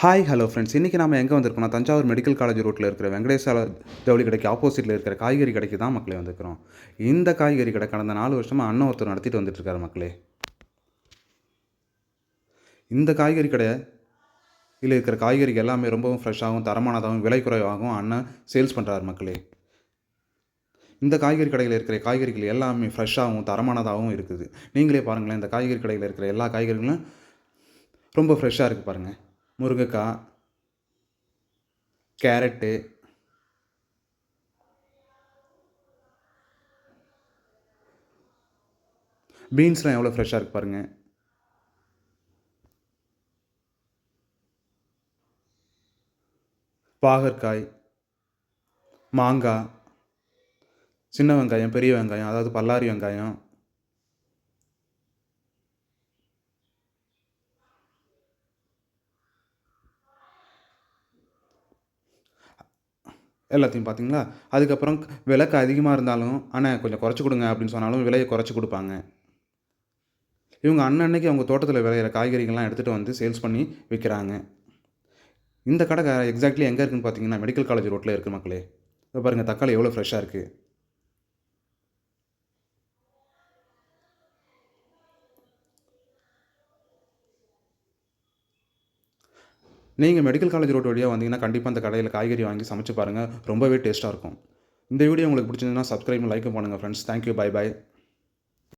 Hi hello friends இன்றைக்கி நம்ம எங்கே வந்திருக்கோம்னா தஞ்சாவூர் மெடிக்கல் காலேஜ் ரோட்டில் இருக்கிற வெங்கடேஸ்வர ஜவுளி கடைக்கு ஆப்போசிட்டில் இருக்கிற காய்கறி கடைக்கு தான் மக்களே வந்திருக்கிறோம். இந்த காய்கறி கடை கடந்த நாலு வருஷமாக அண்ணன் ஒருத்தர் நடத்திட்டு வந்துட்டு இருக்காரு மக்களே. இந்த காய்கறி கடை இதில் இருக்கிற காய்கறி எல்லாமே ரொம்பவும் ஃப்ரெஷ்ஷாகவும் தரமானதாகவும் விலை குறைவாகவும் அண்ணன் சேல்ஸ் பண்ணுறாரு மக்களே. இந்த காய்கறி கடையில் இருக்கிற காய்கறிகள் எல்லாமே ஃப்ரெஷ்ஷாகவும் தரமானதாகவும் இருக்குது. நீங்களே பாருங்களேன் இந்த காய்கறி கடையில் இருக்கிற எல்லா காய்கறிகளும் ரொம்ப ஃப்ரெஷ்ஷாக இருக்குது பாருங்கள் முருங்கைக்காய் கேரட்டு பீன்ஸ்லாம் எவ்வளோ ஃப்ரெஷ்ஷாக இருக்கு பாருங்கள் பாகற்காய் மாங்காய் சின்ன வெங்காயம் பெரிய வெங்காயம் அதாவது பல்லாரி வெங்காயம் எல்லாத்தையும் பார்த்தீங்களா? அதுக்கப்புறம் விலைக்கு அதிகமாக இருந்தாலும் ஆனால் கொஞ்சம் குறைச்சி கொடுங்க அப்படின்னு சொன்னாலும் விலையை குறைச்சி கொடுப்பாங்க. இவங்க அன்னன்னைக்கு அவங்க தோட்டத்தில் விளையிற காய்கறிகள்லாம் எடுத்துகிட்டு வந்து சேல்ஸ் பண்ணி விற்கிறாங்க இந்த கடை எக்ஸாக்ட்லி எங்கே இருக்குதுன்னு பார்த்தீங்கன்னா மெடிக்கல் காலேஜ் ரோட்டில் இருக்குது மக்களே. இப்போ பாருங்கள் தக்காளி எவ்வளோ ஃப்ரெஷ்ஷாக இருக்குது நீங்கள் மெடிக்கல் காலேஜ் ரோட் வழியாக வந்தீங்கன்னா கண்டிப்பாக அந்த கடையில் காய்கறி வாங்கி சமைச்சு பாருங்கள் ரொம்பவே டேஸ்ட்டாக இருக்கும். இந்த வீடியோ உங்களுக்கு பிடிச்சிருந்ததுன்னா சப்ஸ்கிரைப் லைக்கும் பண்ணுங்கள் ஃப்ரெண்ட்ஸ் தேங்க்யூ பை பை